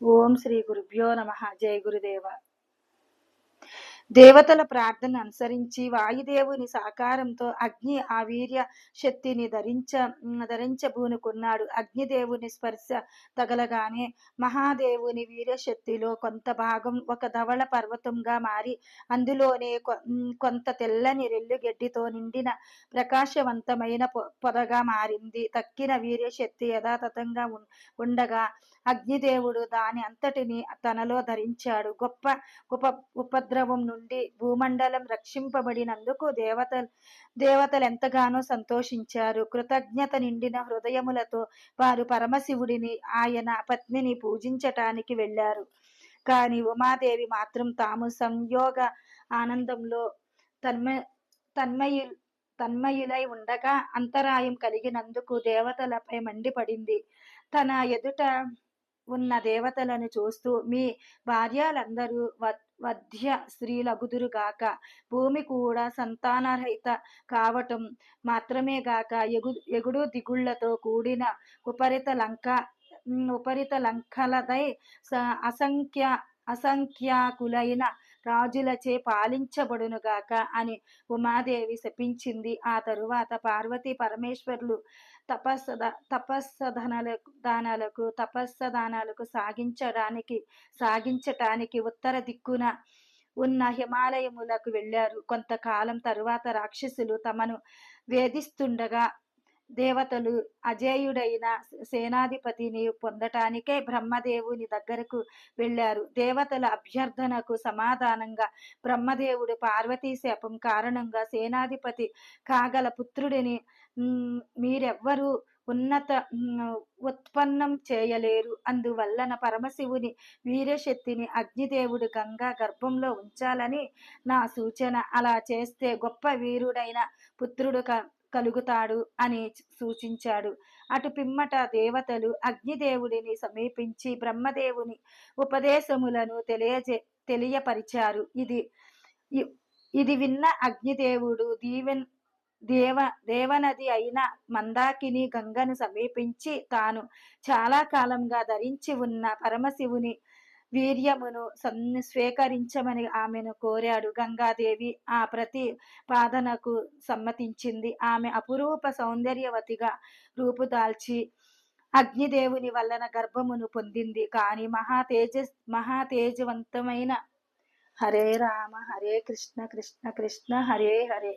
ఓం శ్రీ గురుభ్యో నమ. జయ గురుదేవ. దేవతల ప్రార్థన అనుసరించి వాయుదేవుని సహకారంతో అగ్ని ఆ వీర్య శక్తిని ధరించ ధరించబూనుకున్నాడు. అగ్నిదేవుని స్పర్శ తగలగానే మహాదేవుని వీర్యశక్తిలో కొంత భాగం ఒక ధవళ పర్వతంగా మారి అందులోనే కొంత తెల్లని రెల్లుగడ్డితో నిండిన ప్రకాశవంతమైన పొ- పొదగా మారింది. తక్కిన వీర్యశక్తి యథాతథంగా ఉండగా అగ్నిదేవుడు దాని అంతటిని తనలో ధరించాడు. గొప్ప ఉప ఉపద్రవం నుండి భూమండలం రక్షింపబడినందుకు దేవత దేవతలు ఎంతగానో సంతోషించారు. కృతజ్ఞత నిండిన హృదయములతో వారు పరమశివుడిని ఆయన పత్నిని పూజించటానికి వెళ్ళారు. కానీ ఉమాదేవి మాత్రం తాము సంయోగ ఆనందంలో తన్మ తన్మయు తన్మయులై ఉండగా అంతరాయం కలిగినందుకు దేవతలపై మండిపడింది. తన ఎదుట ఉన్న దేవతలను చూస్తూ మీ భార్యలందరూ వ- వధ్య స్త్రీలగుదురుగాక భూమి కూడా సంతానరహిత కావటం మాత్రమే గాక ఎగు ఎగుడు దిగుళ్ళతో కూడిన ఉపరిత లంక ఉపరిత లంకలదై స- అసంఖ్య అసంఖ్యాకులైన రాజులచే పాలించబడునుగాక అని ఉమాదేవి శపించింది. ఆ తరువాత పార్వతీ పరమేశ్వరులు తపస్సద తపస్సదనలకు దానాలకు తపస్సదానాలకు సాగించడానికి సాగించటానికి ఉత్తర దిక్కున ఉన్న హిమాలయములకు వెళ్ళారు. కొంతకాలం తరువాత రాక్షసులు తమను వేధిస్తుండగా దేవతలు అజేయుడైన సేనాధిపతిని పొందటానికే బ్రహ్మదేవుని దగ్గరకు వెళ్ళారు. దేవతల అభ్యర్థనకు సమాధానంగా బ్రహ్మదేవుడు పార్వతీ శాపం కారణంగా సేనాధిపతి కాగల పుత్రుడిని మీరెవ్వరూ ఉన్నత ఉత్పన్నం చేయలేరు. అందువల్లన పరమశివుని వీరశక్తిని అగ్నిదేవుడు గంగా గర్భంలో ఉంచాలని నా సూచన. అలా చేస్తే గొప్ప వీరుడైన పుత్రుడు క- కలుగుతాడు అని సూచించాడు. అటు పిమ్మట దేవతలు అగ్నిదేవుడిని సమీపించి బ్రహ్మదేవుని ఉపదేశములను తెలియజే తెలియపరిచారు. ఇది ఇది విన్న అగ్నిదేవుడు దీవెన్ దేవ దేవనది అయిన మందాకిని గంగను సమీపించి తాను చాలా కాలంగా ధరించి ఉన్న పరమశివుని వీర్యమును సన్- స్వీకరించమని ఆమెను కోరాడు. గంగాదేవి ఆ ప్రతి పాదనకు సమ్మతించింది. ఆమె అపురూప సౌందర్యవతిగా రూపుదాల్చి అగ్నిదేవుని వలన గర్భమును పొందింది. కానీ మహా తేజ మహా తేజవంతమైన హరే రామ హరే కృష్ణ కృష్ణ కృష్ణ హరే హరే